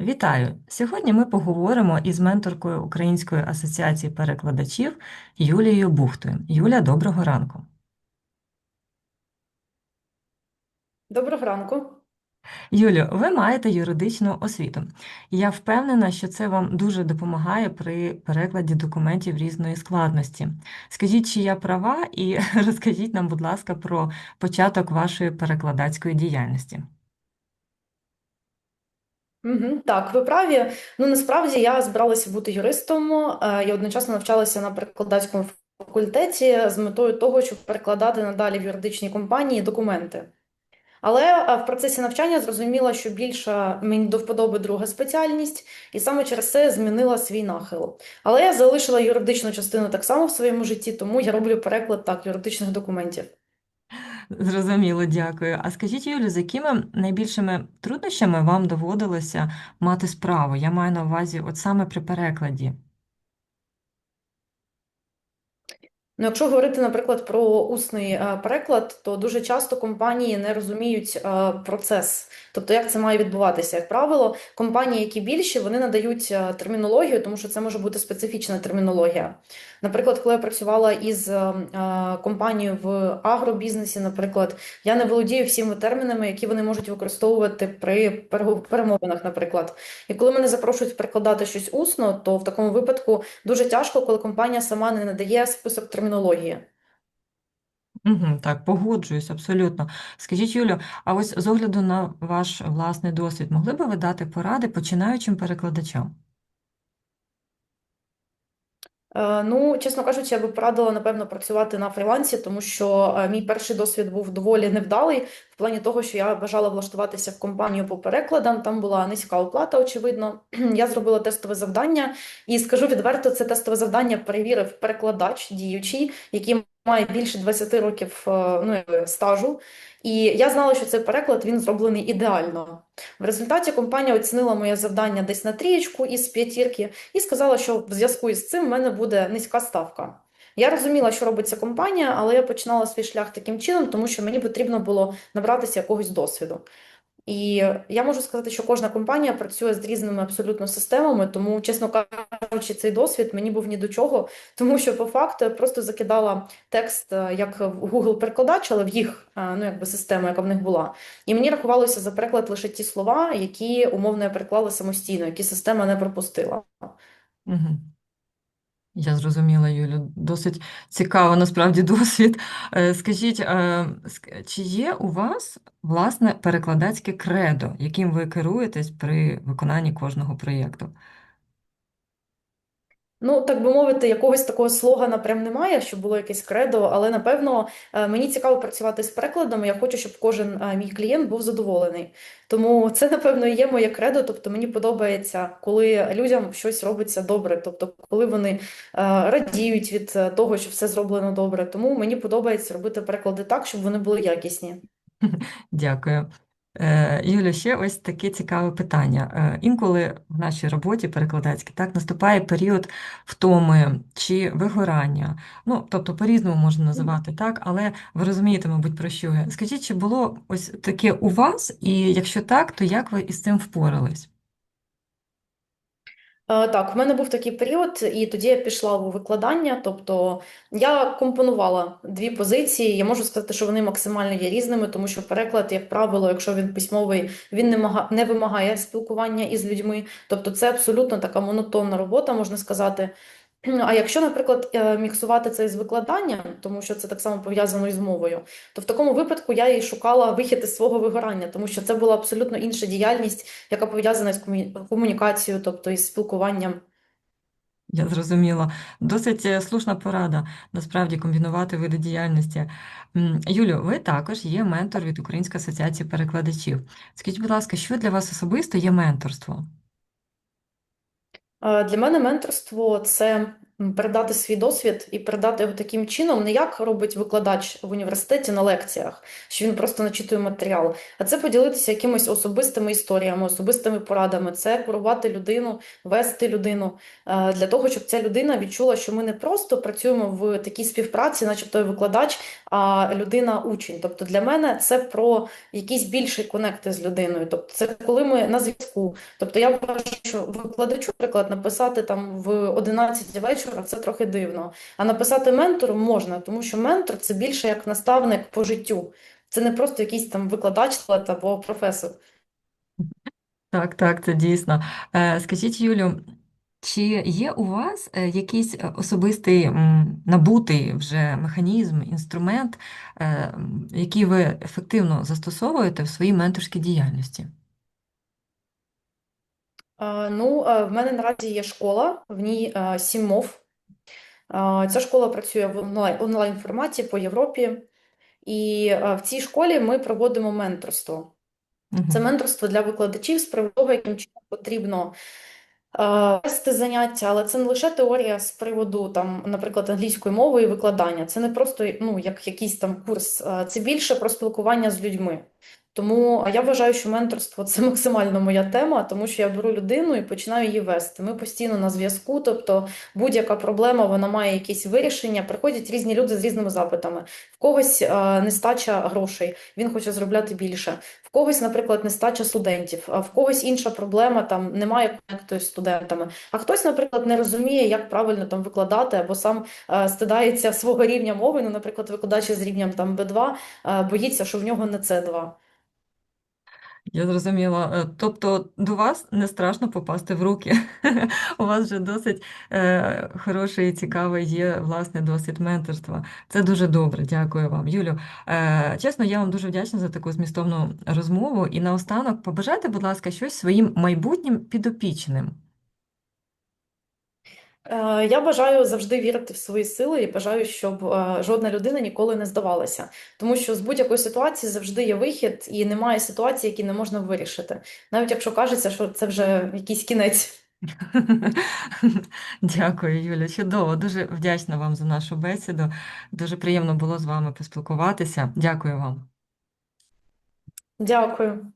Вітаю! Сьогодні ми поговоримо із менторкою Української асоціації перекладачів Юлією Бухтою. Юля, доброго ранку. Доброго ранку. Юлю, ви маєте юридичну освіту. Я впевнена, що це вам дуже допомагає при перекладі документів різної складності. Скажіть, чи я права, і розкажіть нам, будь ласка, про початок вашої перекладацької діяльності. Угу, так, ви праві. Ну насправді я збиралася бути юристом. е, Я одночасно навчалася на перекладацькому факультеті з метою того, щоб перекладати надалі в юридичній компанії документи. Але е, в процесі навчання зрозуміла, що більше мені до вподоби друга спеціальність, і саме через це змінила свій нахил. Але я залишила юридичну частину так само в своєму житті, тому я роблю переклад так юридичних документів. Зрозуміло, дякую. А скажіть, Юлю, з якими найбільшими труднощами вам доводилося мати справу? Я маю на увазі, от саме при перекладі. Ну, якщо говорити, наприклад, про усний е, переклад, то дуже часто компанії не розуміють е, процес, тобто як це має відбуватися. Як правило, компанії, які більші, вони надають е, термінологію, тому що це може бути специфічна термінологія. Наприклад, коли я працювала із компанією в агробізнесі, наприклад, я не володію всіми термінами, які вони можуть використовувати при перемовинах, наприклад. І коли мене запрошують перекладати щось усно, то в такому випадку дуже тяжко, коли компанія сама не надає список термінології. Угу, так, погоджуюсь, абсолютно. Скажіть, Юлю, а ось з огляду на ваш власний досвід, могли би ви дати поради починаючим перекладачам? Е, Ну, чесно кажучи, я би порадила, напевно, працювати на фрілансі, тому що е, мій перший досвід був доволі невдалий в плані того, що я бажала влаштуватися в компанію по перекладам. Там була низька оплата, очевидно. Я зробила тестове завдання, і скажу відверто, це тестове завдання перевірив перекладач діючий, який має більше 20 років е, ну, стажу. І я знала, що цей переклад він зроблений ідеально. В результаті компанія оцінила моє завдання десь на трієчку із п'ятірки і сказала, що в зв'язку із цим в мене буде низька ставка. Я розуміла, що робить ця компанія, але я починала свій шлях таким чином, тому що мені потрібно було набратися якогось досвіду. І я можу сказати, що кожна компанія працює з різними абсолютно системами, тому, чесно кажучи, цей досвід мені був ні до чого, тому що по факту я просто закидала текст е, як в Google перекладач, але в їх е, ну, якби систему, яка в них була. І мені рахувалося за переклад лише ті слова, які умовно я переклала самостійно, які система не пропустила. Угу. Я зрозуміла, Юлю. Досить цікаво насправді досвід. Е, Скажіть, е, чи є у вас власне перекладацьке кредо, яким ви керуєтесь при виконанні кожного проєкту? Ну, так би мовити, якогось такого слогана прям немає, щоб було якесь кредо, але напевно е, мені цікаво працювати з перекладами. Я хочу, щоб кожен е, мій клієнт був задоволений. Тому це, напевно, є моє кредо. Тобто мені подобається, коли людям щось робиться добре, тобто, коли вони е, радіють від того, що все зроблено добре. Тому мені подобається робити переклади так, щоб вони були якісні. Дякую. Е, Юля, ще ось таке цікаве питання. Е, Інколи в нашій роботі перекладацькій так наступає період втоми чи вигорання. Ну, тобто по-різному можна називати так, але ви розумієте, мабуть, про що я. Скажіть, чи було ось таке у вас, і якщо так, то як ви із цим впорались? Е, Так, в мене був такий період, і тоді я пішла у викладання. Тобто я компонувала дві позиції. Я можу сказати, що вони максимально є різними, тому що переклад, як правило, якщо він письмовий, він не мага- не вимагає спілкування із людьми. Тобто це абсолютно така монотонна робота, можна сказати. А якщо, наприклад, е, міксувати це з викладанням, тому що це так само пов'язано із мовою, то в такому випадку я і шукала вихід із свого вигорання, тому що це була абсолютно інша діяльність, яка пов'язана з комунікацією, тобто із спілкуванням. Я зрозуміла. Досить е, слушна порада, насправді, комбінувати види діяльності. Юлю, ви також є ментор від Української асоціації перекладачів. Скажіть, будь ласка, що для вас особисто є менторство? Е, Для мене менторство це передати свій досвід і передати його таким чином, не як робить викладач в університеті на лекціях, що він просто начитує матеріал, а це поділитися якимись особистими історіями, особистими порадами, це керувати людину, вести людину е, для того, щоб ця людина відчула, що ми не просто працюємо в такій співпраці, начебто викладач, а людина учень. Тобто для мене це про якісь більші конекти з людиною. Тобто, це коли ми на зв'язку. Тобто я вважаю, що викладачу, наприклад, написати там в 11 вечора це трохи дивно. А написати ментору можна, тому що ментор це більше як наставник по життю. Це не просто якийсь там викладач або професор. Так, так, це дійсно. Е, Скажіть, Юлю, чи є у вас е, якийсь е, особистий набутий вже механізм, інструмент, який ви ефективно застосовуєте в своїй менторській діяльності? Е, Ну, е, в мене наразі є школа, в ній е, сім мов. Ця школа працює в онлайн, форматі по Європі, і в цій школі ми проводимо менторство. Це менторство для викладачів з приводу того, яким чином потрібно вести заняття, але це не лише теорія з приводу там, наприклад, англійської мови і викладання. Це не просто ну, як якийсь там курс, це більше про спілкування з людьми. Тому я вважаю, що менторство це максимально моя тема, тому що я беру людину і починаю її вести. Ми постійно на зв'язку, тобто будь-яка проблема вона має якесь вирішення. Приходять різні люди з різними запитами. В когось нестача грошей, він хоче заробляти більше. В когось, наприклад, нестача студентів, а в когось інша проблема, там немає конекту з студентами. А хтось, наприклад, не розуміє, як правильно там викладати, або сам стидається свого рівня мови. Ну, наприклад, викладач з рівнем там B2 е, боїться, що в нього не C2. Я зрозуміла. Е, Тобто до вас не страшно попасти в руки. У вас вже досить е, хороший і цікавий є власне досвід менторства. Це дуже добре, дякую вам, Юлю. Е, чесно, я вам дуже вдячна за таку змістовну розмову. І наостанок побажайте, будь ласка, щось своїм майбутнім підопічним. Е, Я бажаю завжди вірити в свої сили і бажаю, щоб е, жодна людина ніколи не здавалася. Тому що з будь-якої ситуації завжди є вихід, і немає ситуації, які не можна вирішити. Навіть якщо кажеться, що це вже якийсь кінець. Дякую, Юля. Чудово. Дуже вдячна вам за нашу бесіду. Дуже приємно було з вами поспілкуватися. Дякую вам. Дякую.